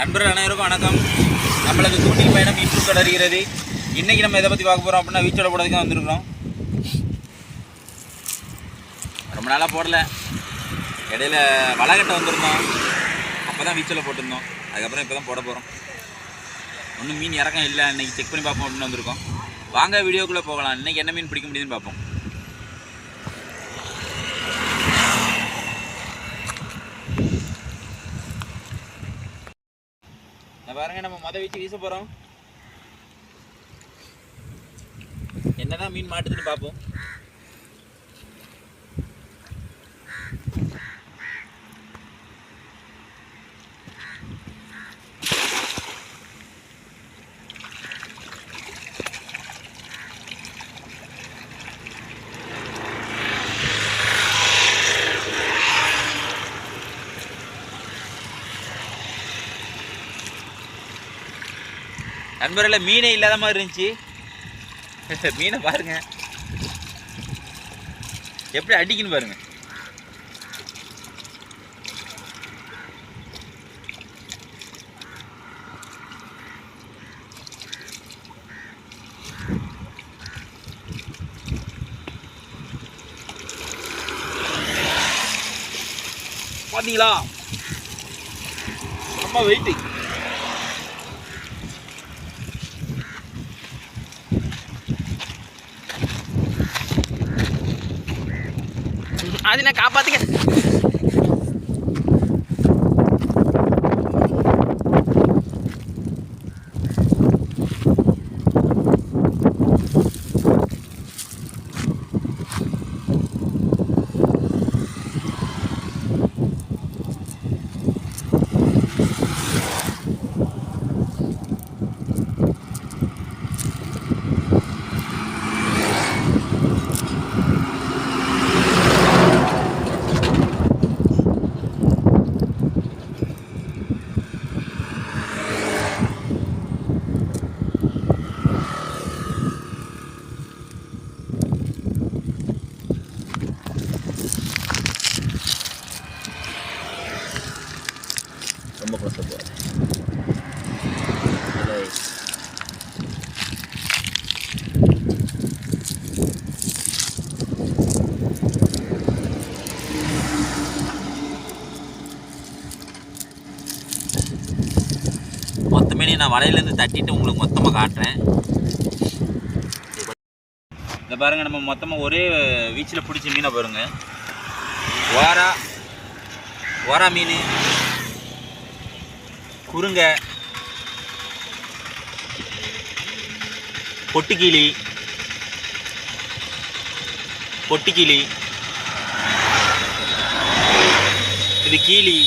நண்பர்கள் அனைவருக்கும் வணக்கம். நம்மளது தூண்டில் பயணம் இன்று தொடர்கிறது. இன்றைக்கி நம்ம எதை பற்றி பார்க்க போகிறோம் அப்படின்னா வீச்சோட போடுறதுக்கு வந்திருக்கிறோம். ரொம்ப நாளாக போடலை. இடையில வளகட்டை வந்திருந்தோம். அப்போ தான் வீச்சோல போட்டிருந்தோம். அதுக்கப்புறம் இப்போ தான் போட போகிறோம் ஒன்றும் மீன் இறக்கம் இல்லை. இன்னைக்கு செக் பண்ணி பார்ப்போம் அப்படின்னு வந்திருக்கோம். வாங்க வீடியோக்குள்ளே போகலாம். இன்றைக்கி என்ன மீன் பிடிக்க முடியுதுன்னு பார்ப்போம். பாருங்க நம்ம மத வச்சு வீச போகிறோம் என்னதான் மீன் மாட்டுதுன்னு பார்ப்போம் நண்பர்கள மீனே இல்லாத மாதிரி இருந்துச்சு. மீனை பாருங்க. எப்படி அடிக்குன்னு பாருங்க. பாத்தீங்களா? ரொம்ப வெயிட்டு അതിനെ കാപ്പാത്തിക്ക ரொம்ப க்ளோஸ் மொத்தமே நான் வலையிலேருந்து தட்டிட்டு உங்களுக்கு மொத்தமாக காட்டுறேன். இந்த பாருங்க நம்ம மொத்தமாக ஒரே வீச்சில் பிடிச்ச மீனை பாருங்க. ஓரா ஓரா மீன். குறுங்க. பொட்டுக்கிளி. பொட்டுக்கிளி. இது கீழி.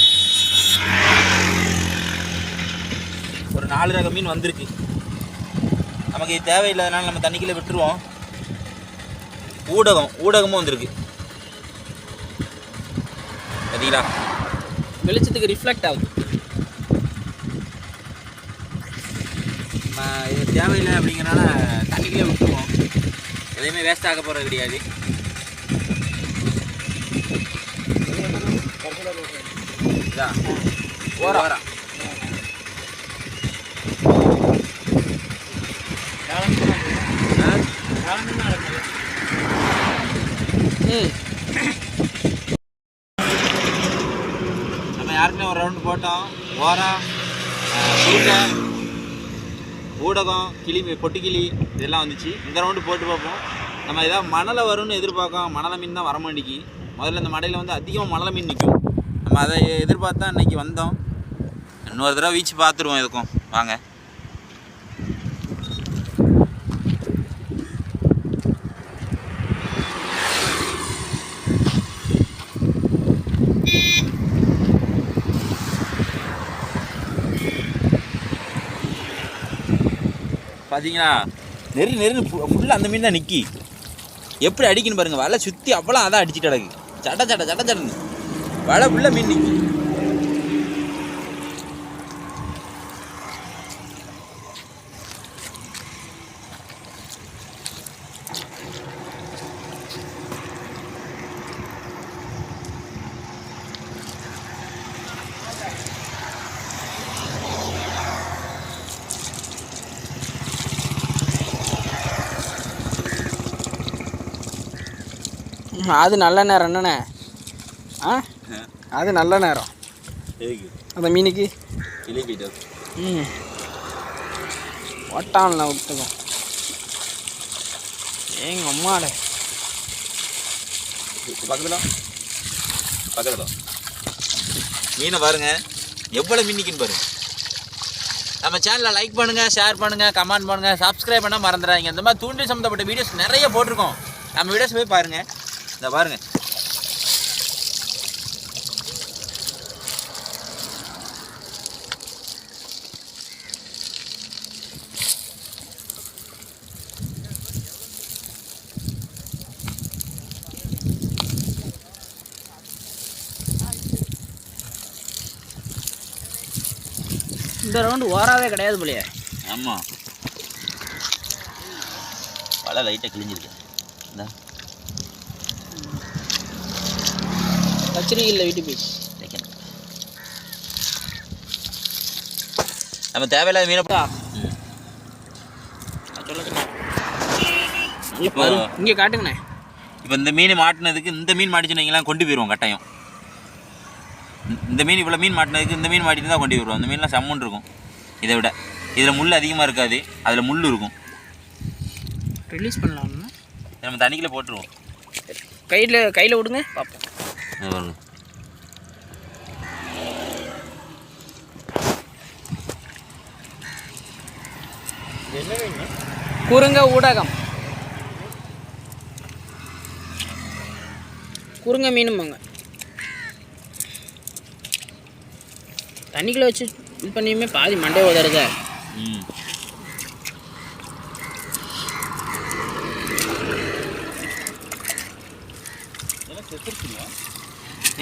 ஒரு நாலு ரக மீன் வந்திருக்கு. நமக்கு இது தேவையில்லாதனால நம்ம தண்ணிக்குள்ளே விட்டுருவோம். ஊடகம் ஊடகமும் வந்திருக்கு. பார்த்தீங்களா வெளிச்சத்துக்கு ரிஃப்ளெக்ட் ஆகுது. நம்ம இது தேவையில்லை அப்படிங்கிறனால தண்ணிக்குள்ளே விட்டுருவோம். எதையுமே வேஸ்ட் ஆக போகிறது கிடையாது. இதா ஓரா ஓரா ம் நம்ம யாருக்குமே ஒரு ரவுண்டு போட்டோம். ஓரா குறுக்க ஊடகம் கிளி பொட்டுக்கிளி இதெல்லாம் வந்துச்சு. இந்த ரவுண்டு போட்டு பார்ப்போம். நம்ம ஏதாவது மணலை வரும்னு எதிர்பார்க்கோம் மணலை மீன் தான் வர முதல்ல இந்த மடையில் வந்து அதிகமாக மணலை மீன் நிற்கும் நம்ம அதை எதிர்பார்த்தா இன்றைக்கி இன்னைக்கு வந்தோம். இன்னொரு தடவை வீச்சு பார்த்துருவோம் இதுக்கும். வாங்க. பார்த்தீங்களா நெரு நெரு ஃபுல்லாக அந்த மீன் தான் நிற்கி எப்படி அடிக்கணும் பாருங்க வலை சுற்றி அவ்வளோ அதான் அடிச்சுட்டு கிடக்கு. சட சட சட சடன்னு. வலை ஃபுல்லாக மீன் நிற்கி அது நல்ல நேரம் என்னண்ணே? ஆ? அது நல்ல நேரம். அந்த மீனுக்கு? ம். ஒட்டான்ல விட்டுக்கோ. ஏங்க அம்மாடே. பக்கத்தில்? பக்கத்தில். மீனை பாருங்க. எவ்வளோ மீன் நிற்கின்னு பாருங்க நம்ம சேனலை லைக் பண்ணுங்க ஷேர் பண்ணுங்க கமெண்ட் பண்ணுங்க சப்ஸ்கிரைப் பண்ண மறந்துடாதீங்க. இந்த மாதிரி தூண்டில் சம்மந்தப்பட்ட வீடியோஸ் நிறைய போட்டிருக்கோம். நம்ம வீடியோஸ் போய் பாருங்க. இந்த பாருங்க. இந்த ரவுண்டு ஓராவே கிடையாது போலியே. ஆமாம் வலை லைட்டாக கிழிஞ்சிருக்கு. இந்த. கச்சேரி இல்லை வீட்டு போய் நம்ம தேவையில்லாத மீனை இங்கே காட்டுங்கண்ணே. இப்போ இந்த மீன் மாட்டினதுக்கு இந்த மீன் மாட்டிச்சுன்னு வைங்களேன் கொண்டு போயிடுவோம் கட்டாயம். இந்த- மீன் இவ்வளோ மீன் மாட்டினதுக்கு இந்த மீன் மாட்டிட்டு தான் கொண்டு போயிடுவோம் இந்த மீன்லாம் செம்மன் இருக்கும். இதை விட. இதில் முள் அதிகமாக இருக்காது. அதில் முள் இருக்கும். ரிலீஸ் பண்ணலாம்ண்ணா இதை நம்ம தண்ணிக்குள்ளே போட்டுருவோம். கையில் கையில் விடுங்க. பார்ப்போம் பாருங்க குறுங்க ஊடகம். குறுங்க மீனும்பாங்க தண்ணிக்குள்ள வச்சு இது பண்ணியுமே பாதி மண்டே உதறத. ம்.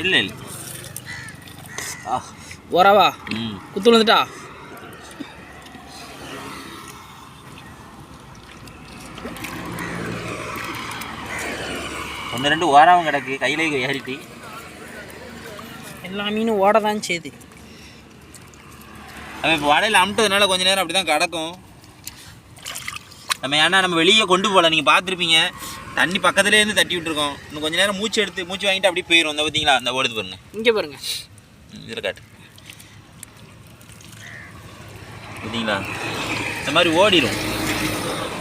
இல்லை இல்லை. ஆ உறவா ம். குத்து விழுந்துட்டா ஒன்று ரெண்டு ஓராவும் கிடக்கு. கையிலே ஏறிட்டு எல்லா மீனும் ஓட தான் செய்யுது நம்ம இப்போ வடையில் அமுட்டதுனால கொஞ்ச நேரம் அப்படி தான் கிடக்கும். நம்ம ஏன்னா நம்ம வெளியே கொண்டு போகல. நீங்கள் பார்த்துருப்பீங்க. தண்ணி பக்கத்துலேருந்து தட்டி விட்டுருக்கோம். இன்னும் கொஞ்ச நேரம் மூச்சு எடுத்து மூச்சு வாங்கிட்டு அப்படியே போயிடும் இந்த பார்த்தீங்களா அந்த ஓடுது பாருங்க. இங்கே பாருங்க. இதில் காட்டு. பார்த்தீங்களா இந்த மாதிரி ஓடிடும்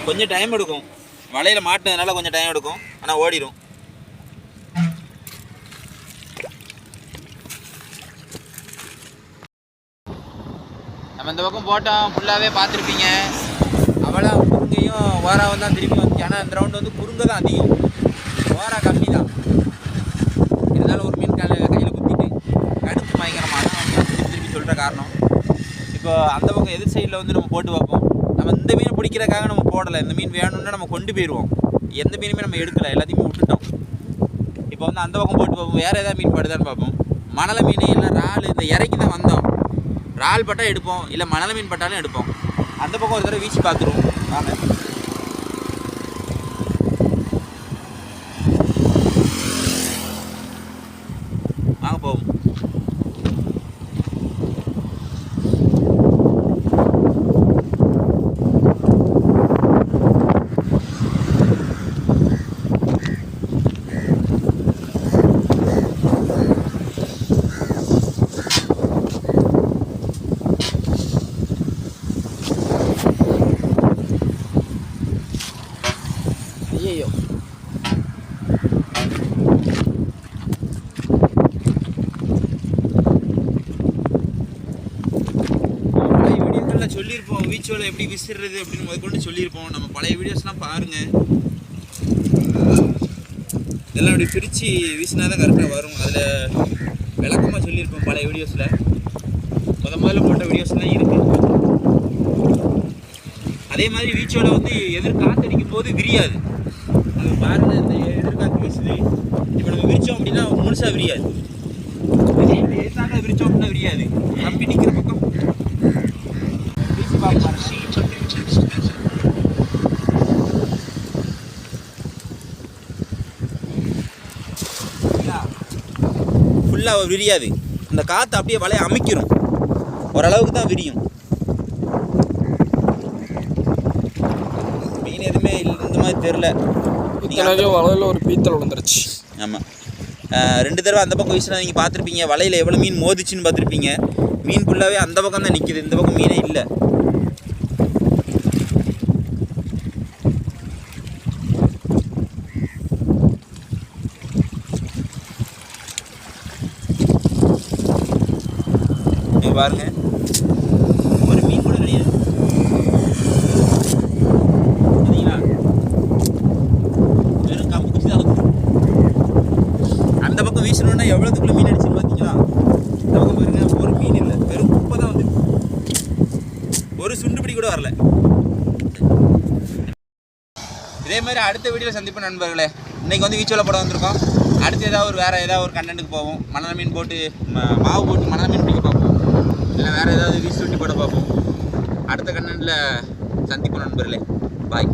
கொஞ்சம் டைம் எடுக்கும். வலையில் மாட்டினதுனால கொஞ்சம் டைம் எடுக்கும். ஆனால் ஓடிடும் நம்ம இந்த பக்கம் போட்டோம். ஃபுல்லாகவே பார்த்துருப்பீங்க. அவளா குறுங்கையும் ஓராவும் தான் திரும்பி வந்துச்சு ஆனால் அந்த ரவுண்டு வந்து குறுங்க தான் அதிகம். ஓரா கம்மி தான் இருந்தாலும் ஒரு மீன் கால கையில் குத்திட்டு கடுத்து பயங்கரமாக தான் திரும்பி சொல்கிற காரணம். இப்போ அந்த பக்கம் எதிர் சைடில் வந்து நம்ம போட்டு பார்ப்போம். நம்ம இந்த மீனை பிடிக்கிறக்காக நம்ம போடலை. இந்த மீன் வேணும்னா நம்ம கொண்டு போயிடுவோம் எந்த மீனுமே நம்ம எடுக்கலை. எல்லாத்தையுமே விட்டுட்டோம். இப்போ வந்து அந்த பக்கம் போட்டு பார்ப்போம். வேறு ஏதாவது மீன் படுதான்னு பார்ப்போம். மணலை மீன் இல்லை இறால் இந்த இறக்கி தான் வந்தோம். இறால் பட்டால் எடுப்போம். இல்லை மணலை மீன் பட்டாலும் எடுப்போம். அந்த பக்கம் ஒரு தடவை வீசி பார்த்துருவோம். வாங்க வாங்க போவோம் சொல்லியிருப்போம் எப்படி விசிறது அப்படின்னு முதற்கொண்டு சொல்லியிருப்போம். நம்ம பழைய வீடியோஸ்லாம் பாருங்கள் இதெல்லாம் அப்படி பிரித்து வீசினா தான் கரெக்டாக வரும். அதில் விளக்கமாக சொல்லியிருப்போம் பழைய வீடியோஸில் முத முதல்ல போட்ட வீடியோஸ்லாம் இருக்குது அதே மாதிரி வீச்சோட வந்து எதிர் காத்தடிக்கும் போது விரியாது. அது பாருங்க இந்த எதிர்காத்து வீசுது. இப்போ நம்ம விரிச்சோம் அப்படின்னா முழுசாக விரியாது. எதிர்த்தாக்க விரிச்சோம் அப்படின்னா விரியாது. நம்பி நிற்கிற பக்கம் வீசி பார்க்க பாருங்க ஃபுல்லாக விரியாது. அந்த காற்று அப்படியே வலையை அமைக்கிறோம் ஓரளவுக்கு தான் விரியும். மீன் எதுவுமே இல்ல- இந்த மாதிரி தெரில வலையில் ஒரு பீத்தல் விழுந்துருச்சு. ஆமாம் ரெண்டு தடவை அந்த பக்கம் வீசினா நீங்கள் பார்த்துருப்பீங்க வலையில் எவ்வளோ மீன் மோதிச்சுன்னு பார்த்துருப்பீங்க. மீன் ஃபுல்லாகவே அந்த பக்கம் தான் நிற்கிது இந்த பக்கம் மீனே இல்லை. பாருங்கள் பாருங்க ஒரு மீன் கூட கிடையாது சரிங்களா வெறும் கம்பு குச்சி தான் அந்த பக்கம் வீசணுன்னா எவ்வளோத்துக்குள்ள மீன் அடிச்சு பார்த்தீங்களா இந்த பக்கம் பாருங்க ஒரு மீன் இல்லை. வெறும் குப்பை தான் வந்து. ஒரு சுண்டு பிடி கூட வரல. இதே மாதிரி அடுத்த வீடியோவில் சந்திப்போம் நண்பர்களே. இன்றைக்கி வந்து வீச்சோல படம் வந்திருக்கோம். அடுத்து ஏதாவது ஒரு வேறு ஏதாவது ஒரு கண்டென்ட்டுக்கு போவோம். மணல் மீன் போட்டு மாவு போட்டு மணல் மீன் பிடிக்கும் இல்லை வேறு ஏதாவது வீசு சுட்டி போட பார்ப்போம். அடுத்த கண்ணனில் சந்திப்போம் நண்பர்களே. பாய்